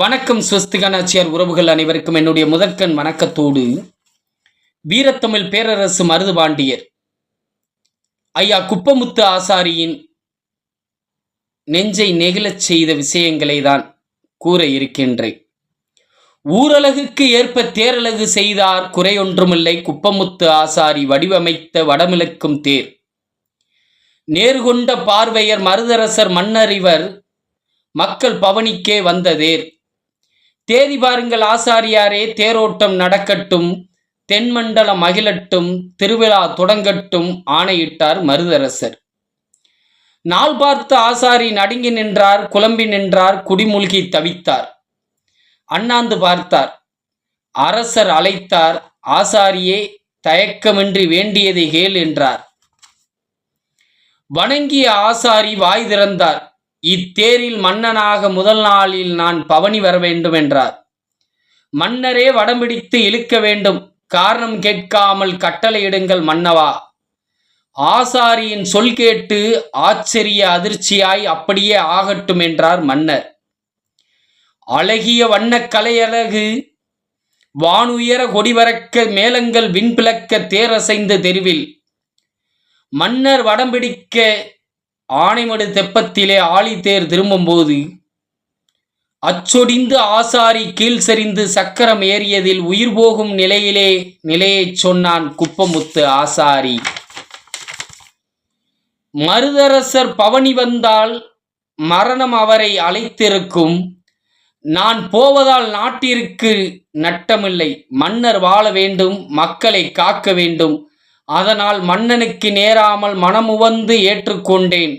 வணக்கம் ஸ்வஸ்திகனாச்சியார் உறவுகள் அனைவருக்கும் என்னுடைய முதற்கண் வணக்கத்தோடு வீரத்தமிழ் பேரரசு மருதுபாண்டியர் ஐயா குப்பமுத்து ஆசாரியின் நெஞ்சை நெகிழச் செய்த விஷயங்களை தான் கூற இருக்கின்றேன். ஊரழகுக்கு ஏற்ப தேரழகு செய்தார் குறையொன்றுமில்லை குப்பமுத்து ஆசாரி வடிவமைத்த வடமிழக்கும் தேர். நேர்கொண்ட பார்வையர் மருதரசர் மன்னறிவர் மக்கள் பவனிக்கே வந்த தேர். தேதி பாருங்கள் ஆசாரியாரே தேரோட்டம் நடக்கட்டும் தென்மண்டலம் மகிழட்டும் திருவிழா தொடங்கட்டும் ஆணையிட்டார் மருதரசர். நாள் பார்த்து ஆசாரி நடுங்கி நின்றார் குழம்பி நின்றார் குடிமூழ்கி தவித்தார். அண்ணாந்து பார்த்தார் அரசர் அழைத்தார் ஆசாரியே தயக்கமின்றி வேண்டியதை கேள் என்றார். வணங்கிய ஆசாரி வாய் திறந்தார் இத்தேரில் மன்னனாக முதல் நாளில் நான் பவனி வர வேண்டும் என்றார். மன்னரே வடம்பிடித்து இழுக்க வேண்டும். காரணம் கேட்காமல் கட்டளையிடுங்கள் மன்னவா. ஆசாரியின் சொல் கேட்டு ஆச்சரிய அதிர்ச்சியாய் அப்படியே ஆகட்டும் என்றார் மன்னர். அழகிய வண்ணக் கலையழகு வானுயர கொடிவரக்க மேளங்கள் விண்பிளக்க தேரசைந்த தெருவில். மன்னர் வடம்பிடிக்க ஆனைமடு தெப்பத்திலே ஆழித்தேர் திரும்பும்போது அச்சொடிந்து ஆசாரி கீழ் சரிந்து சக்கரம் ஏறியதில் உயிர் போகும் நிலையிலே நிலையைச் சொன்னான் குப்பமுத்து ஆசாரி. மருதரசர் பவனி வந்தால் மரணம் அவரை அழைத்திருக்கும். நான் போவதால் நாட்டிற்கு நட்டமில்லை. மன்னர் வாழ வேண்டும் மக்களை காக்க வேண்டும். அதனால் மன்னனுக்கு நேராமல் மனமுவந்து ஏற்றுக்கொண்டேன்.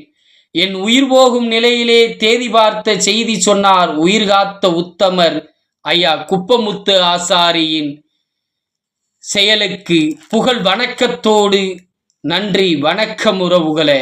என் உயிர் போகும் நிலையிலே தேதி பார்த்த செய்தி சொன்னார் உயிர் காத்த உத்தமர். ஐயா குப்பமுத்து ஆசாரியின் செயலுக்கு புகழ் வணக்கத்தோடு நன்றி வணக்கம் உறவுகளே.